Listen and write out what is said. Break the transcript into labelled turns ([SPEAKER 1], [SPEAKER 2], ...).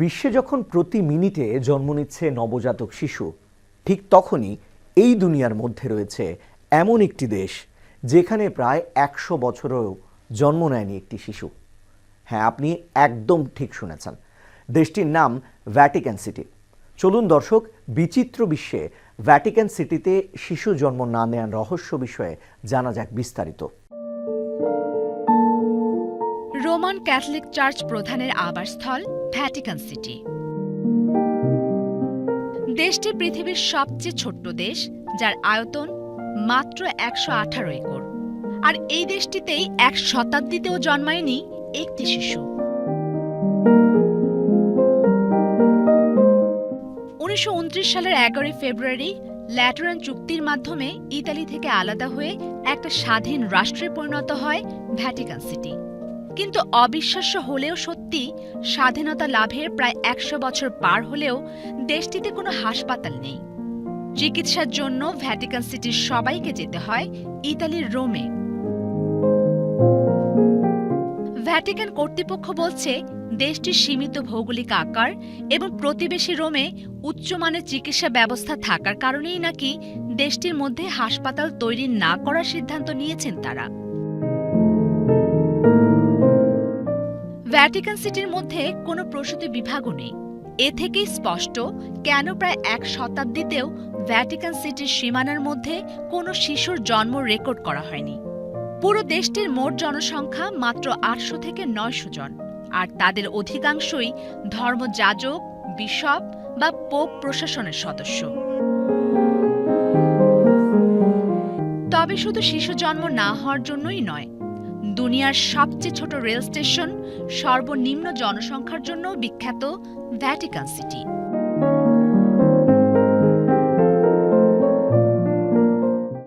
[SPEAKER 1] বিশ্বে যখন প্রতি মিনিটে জন্ম নিচ্ছে নবজাতক শিশু, ঠিক তখনই এই দুনিয়ার মধ্যে রয়েছে এমন একটি দেশ যেখানে প্রায় একশো বছরেও জন্ম নেয়নি একটি শিশু। হ্যাঁ আপনি একদম ঠিক শুনেছেন। দেশটির নাম ভ্যাটিক্যান সিটি। চলুন দর্শক, বিচিত্র বিশ্বে ভ্যাটিক্যান সিটিতে শিশু জন্ম না নেওয়ার রহস্য বিষয়ে জানা যাক বিস্তারিত।
[SPEAKER 2] রোমান ক্যাথলিক চার্চ প্রধানের আবাসস্থল ভ্যাটিকান সিটি। দেশটি পৃথিবীর সবচেয়ে ছোট্ট দেশ, যার আয়তন মাত্র একশো আঠারো একর। আর এই দেশটিতেই এক শতাব্দীতেও জন্মায়নি একটি শিশু। উনিশশো উনত্রিশ সালের এগারোই ফেব্রুয়ারি ল্যাটেরান চুক্তির মাধ্যমে ইতালি থেকে আলাদা হয়ে একটা স্বাধীন রাষ্ট্রে পরিণত হয় ভ্যাটিকান সিটি। কিন্তু অবিশ্বাস্য হলেও সত্যি স্বাধীনতা লাভের প্রায় একশো বছর পার হলেও দেশটিতে কোনো হাসপাতাল নেই। চিকিৎসার জন্য ভ্যাটিকান সিটির সবাইকে যেতে হয় ইতালির রোমে। ভ্যাটিকান কর্তৃপক্ষ বলছে, দেশটির সীমিত ভৌগোলিক আকার এবং প্রতিবেশী রোমে উচ্চমানের চিকিৎসা ব্যবস্থা থাকার কারণেই নাকি দেশটির মধ্যে হাসপাতাল তৈরি না করার সিদ্ধান্ত নিয়েছেন তারা। ভ্যাটিকান সিটির মধ্যে কোনো প্রসূতি বিভাগও নেই। এ থেকেই স্পষ্ট কেন প্রায় এক শতাব্দীতেও ভ্যাটিকান সিটির সীমানার মধ্যে কোনো শিশুর জন্ম রেকর্ড করা হয়নি। পুরো দেশটির মোট জনসংখ্যা মাত্র আটশো থেকে নয়শো জন, আর তাদের অধিকাংশই ধর্মযাজক, বিশপ বা পোপ প্রশাসনের সদস্য। তবে শুধু শিশু জন্ম না হওয়ার জন্যই নয় দুনিয়ার সবচেয়ে ছোট রেল স্টেশন সর্বনিম্ন জনসংখ্যার জন্য বিখ্যাত ভ্যাটিকান সিটি।